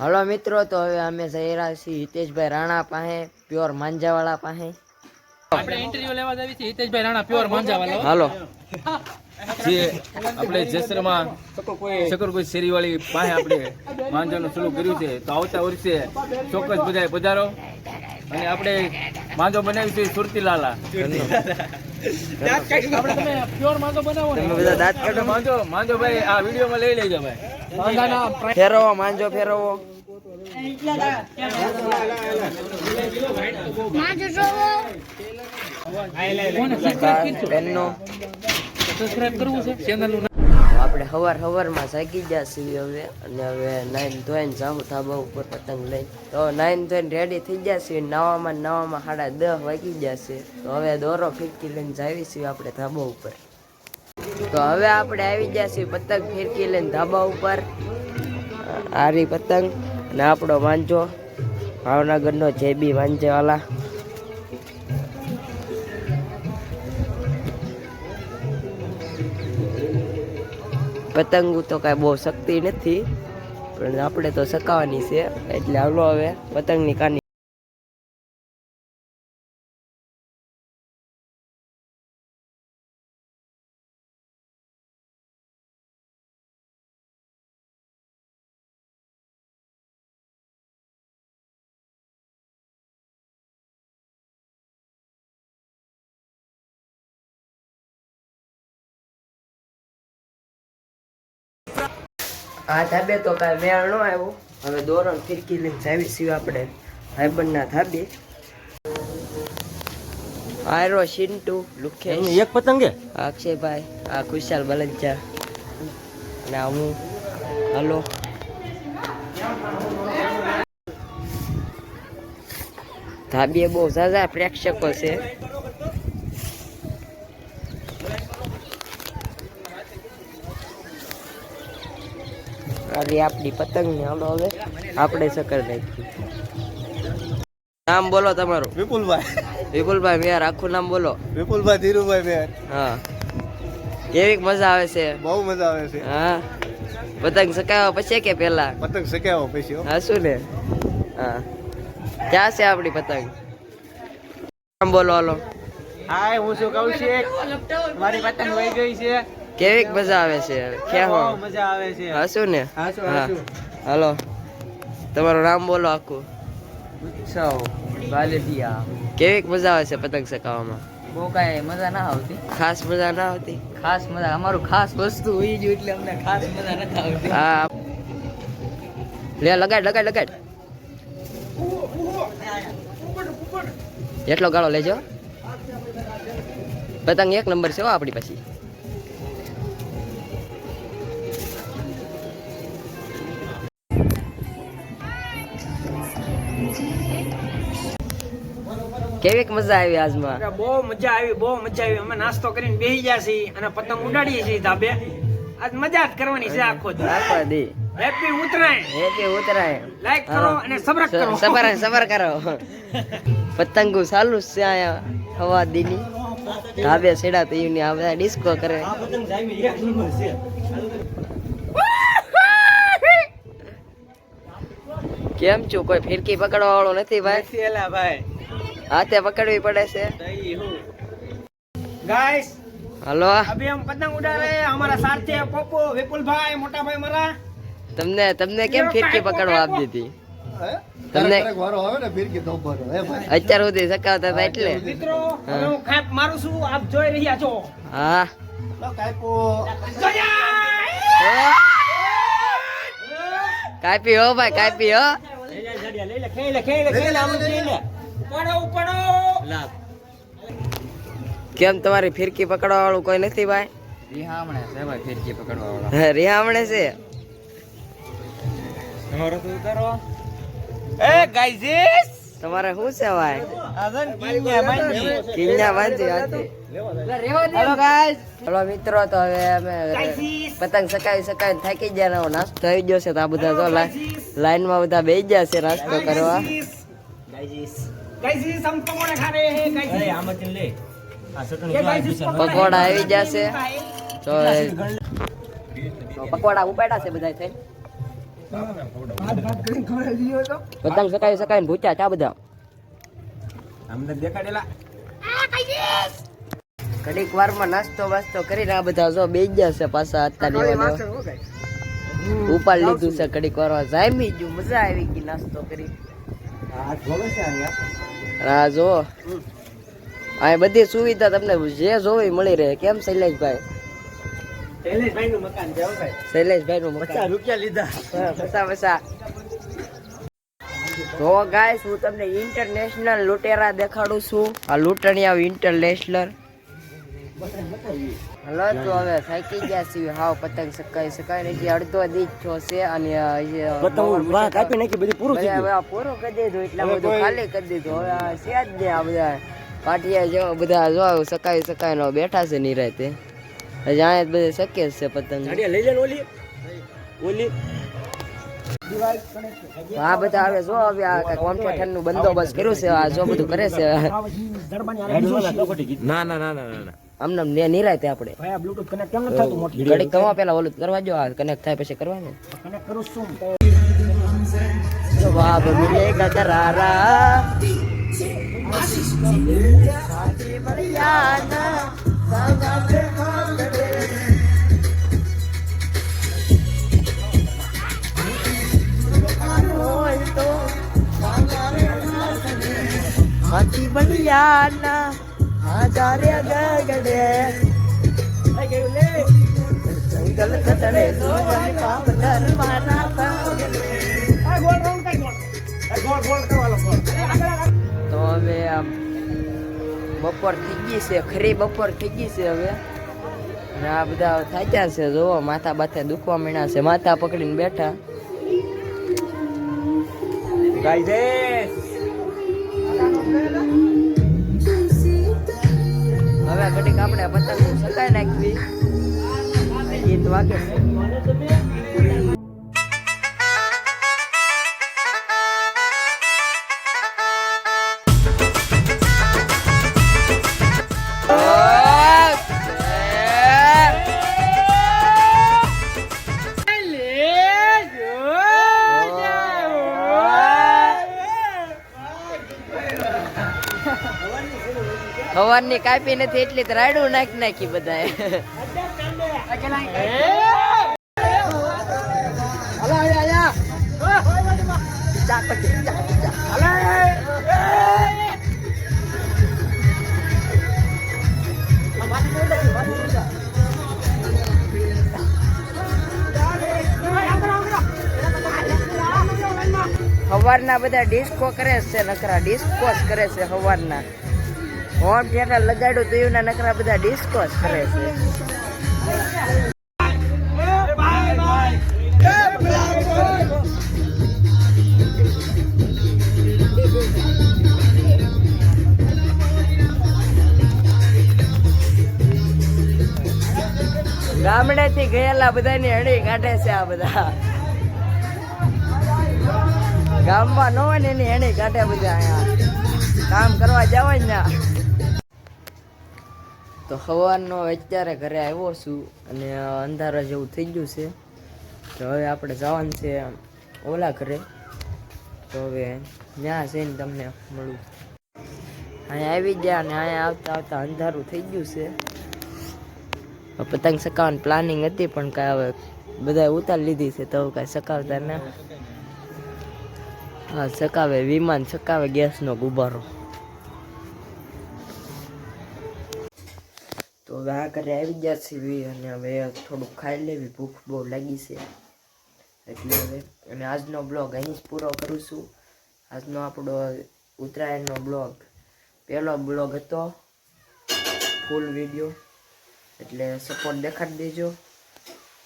Hello મિત્રો તો હવે અમે જઈ રહ્યા છીએ હિતેશભાઈ રાણા પાસે પ્યોર માંજાવાળા પાસે. આપણે ઇન્ટરવ્યુ લેવા જાવી છે હિતેશભાઈ રાણા પ્યોર માંજાવાલા હાલો. જે આપણે જેસરમાં શકરકોઈ શેરીવાળી પાસે આપણે માંજાનું શરૂ કર્યું છે તો આવતા વર્ષે ચોક્કસ બધાએ પધારો. અને આપણે માંજો બનાવીશું સુરતી લાલા આપણે માંજો બનાવો ને. તમે બધા દાંત આપણે કાઢો. માંજો માંજો ભાઈ આ વિડીયોમાં લઈ લેજો ભાઈ. ફેરવો માંજો ફેરવો. આપણે હવાર હવારમાં જાગી ગયા છીએ હવે અને હવે નાઈન ધોઈને જાઉં ધાબા ઉપર પતંગ લઈને. તો નાઈન ધોઈને રેડી થઈ ગયા છીએ નવામાં નવામાં નાવામાં સાડા દસ વાગી ગયા છે તો હવે દોરો ફીટકી લઈને જાવી છીએ આપણે ધાબા ઉપર. તો હવે આપણે આવી ગયા છીએ પતંગ ફિરકી લઈને ધાબા ઉપર. આરી પતંગ અને આપણો વાંજો. ભાવનગરનો જેબી વાંજેવાલા. પતંગો તો કાંઈ બહુ શક્તિ નથી, પણ આપણે તો સકાવાની છે. એટલે હાલો હવે પતંગની કાની આ ધાબે તો કાંઈ મેળ ન આવ્યો. હવે દોરણ ફિરકી લઈને જાવી છીએ આપણે ભાઈબંધના ધાબે. આયરો શિન્ટુ લુખે એક પતંગે? આ અક્ષયભાઈ આ ખુશાલ બલંચા અને હું હલો. ધાબીએ બહુ ઝાઝા પ્રેક્ષકો છે. ખાલી આપણી પતંગ ને હલો હવે આપણે સકર નાખી નામ બોલો તમારું. વિપુલભાઈ. વિપુલભાઈ મેયર આખું નામ બોલો. વિપુલભાઈ ધીરુભાઈ મેયર હા. કેવી મજા આવે છે? બહુ મજા આવે છે. હા. પતંગ સકાવ્યા પછી કે પેલા પતંગ શક્યાવો પછી હા. શું ને? હા. ક્યાં છે આપણી પતંગ? નામ બોલો હાલો. હાય હું શું કહું છું મારી પતંગ વહી ગઈ છે. કેવી મજા આવે છે? કેવો મજા આવે છે. હા. શું ને. હાલો. તમારું નામ બોલો આખું. કેવી મજા આવે છે પતંગ ચકાવવામાં બહુ કાંઈ મજા ના આવતી. ખાસ મજા ના આવતી? ખાસ મજા અમારું ખાસ વસ્તુ હોય જ એટલે અમને ખાસ મજા નથી આવતી. હા. લે લગાડ લગાડ લગાડ. એટલો ગાળો લેજો. પતંગ એક નંબર છે હો આપણી પછી. કેવીક મજા આવી આજમાં? બહુ મજા આવી બહુ મજા આવી. અમે નાસ્તો કરીને બેસી ગયા છીએ અને પતંગ ઉડાડીએ છીએ ધાબે આજ મજા જ કરવાની છે આખો આખો દી happy Uttarayan. Happy Uttarayan like કરો અને સબસ્ક્રાઇબ કરો. સબર સબર કરો. પતંગો ચાલુ છે આયા હવા દીની ધાબે સેડા તો એની આ બધા ડિસ્કો કરે. કેમ છું? કોઈ ફિરકી પકડવા વાળો નથી ભાઈ? એલા ભાઈ. હાથે પકડવી પડે છે. ગાઈસ અભી હમ પતંગ ઉડા રહે હમારા સાથી પપ્પુ વિપુલભાઈ મોટાભાઈ મારા. તમને તમને કેમ ફિરકી પકડવા આપી દીધી તમને અત્યાર સુધી સકાવતા હતા એટલે. મિત્રો હું. ખાપ મારું છું આપ જોઈ રહ્યા છો. હા? કાપી હો ભાઈ કાપી હો. કેમ તમારી ફિરકી પકડવા વાળું કોઈ નથી ભાઈ? રિહામણે છે ભાઈ ફિરકી પકડવા વાળા રિહામણે છે. એ ગાઈઝીસ! તમારે શું છે ભાઈ? કિન્યા કિન્યા હેલો. મિત્રો તો હવે અમે પતંગ સકાવી સકાવી થાકી ગયા નાસ્તો થઈ ગયો છે તો આ બધા જો લાઈન લાઈનમાં બધા બે ગયા છે નાસ્તો કરવા. પકોડા આવી જશે તો પકોડા ઉપાડ્યા છે બધા થઈ બધા સકાઈ સકાઈ ભૂચા ચા બધા. અમને દેખાડેલા. ઘડીક વારમાં નાસ્તો વાસ્તો કરીને આ બધા જો બે ગયા છે પાછા અત્યારે ઉપાડ લીધું છે. ઘડીક વાર જામી ગયું. મજા આવી ગઈ નાસ્તો કરી. હા જો આ બધી સુવિધા તમને જે જોવી મળી રહે કેમ શૈલેષભાઈ? શૈલેષભાઈ નું મકાન હો શૈલેષભાઈ નું પચાસ રૂપિયા લીધા. પસા પસા. તો ગાઈસ હું તમને ઇન્ટરનેશનલ લૂંટેરા દેખાડું છું. આ લૂંટણિયા ઇન્ટરનેશનલ. હલો તો હવે થાકી ગયા છીએ. હાવ પતંગ સકાઈ સકાઈ ને જે અડધો દીજ છો છે અને કાપી નાખી બધું પૂરું થઈ ગયું. પૂરું કરી દીધું એટલે બધું ખાલી કરી દીધું. હવે આ છે જ ને આ બધા પાટિયા જો બધા જો સકાઈ સકાઈ નો બેઠા છે નિરાતે. જાણે બધે શક્ય છે પતંગ. લઈ લે ઓલી. ઓલી. આ બધા હવે જો હવે આ કોમ્પ્યુટરનું બંદોબસ્ત કર્યું છે આ જો બધું કરે છે. ના ના ના ના ના. આમને ને નિરાય આપણે ભાઈ આ બ્લૂટૂથ કનેક્ટ કેમ નથી થતું મોટી ઘડીક કમા પેલા ઓલું કરવા જો આ કનેક્ટ થાય પછી કરવાનું કનેક્ટ કરું શું જવાબ મિલેગા કરારા સાથી બળિયાના સાગા પે ખાંડે. હોય તો સાગા રે ખાંડે. હાથી બળિયાના જંગલ કતડે તો જન કામ ધર્માના તો હવે આમ બપોર થઈ ગઈ છે, ખરી બપોર થઈ ગઈ છે હવે. અને આ બધા થાક્યા છે, જોવો, માથા બાથે દુખવા મીણા છે, માથા પકડીને બેઠા. ગાઈઝ હવે ઘડીક આપણે પતંગ સકાઈ નાખવી. ગીત વાગે છે. હવાની કાપી નથી એટલી જ રાડું નાખી નાખી બધા હવારના બધા ડિસ્કો કરે છે નકરા ડિસ્કો કરે છે હવારના. હોમ ત્યાં લગાડ્યું તો એના નકરા બધા ડિસ્કસ કરે છે. ગામડેથી ગયેલા બધાની હળી કાઢે છે આ બધા. ગામમાં ન હોય ને એની હેણી કાઢે બધા અહીંયા. કામ કરવા જવાય ને તો સવારનો અત્યારે ઘરે આવ્યો છું અને અંધારા જેવું થઈ ગયું છે. તો હવે આપણે જવાનું છે ઓલા ઘરે. તો હવે ત્યાં જઈને તમને મળું. અહીંયા આવી ગયા અને અહીંયા આવતા આવતા અંધારું થઈ ગયું છે. પતંગ સકાવવાની પ્લાનિંગ હતી પણ કાંઈ હવે બધાએ ઉતારી લીધી છે, તો કાંઈ સકાવતા ના. હા સકાવે વિમાન સકાવે ગેસનો ગુબ્બારો હવે આ ઘરે આવી ગયા છીએ અને હવે થોડુંક ખાઈ લેવી, ભૂખ બહુ લાગી છે. એટલે હવે, અને આજનો બ્લોગ અહીં જ પૂરો કરું છું આજનો આપણો ઉત્તરાયણનો બ્લોગ પહેલો બ્લોગ હતો ફૂલ વીડિયો એટલે સપોર્ટ દેખાડી દેજો,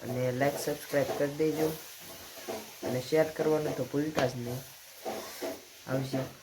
અને લાઈક સબસ્ક્રાઈબ કરી દેજો. અને શેર કરવાનું તો ભૂલતા જ નહીં. આવજો.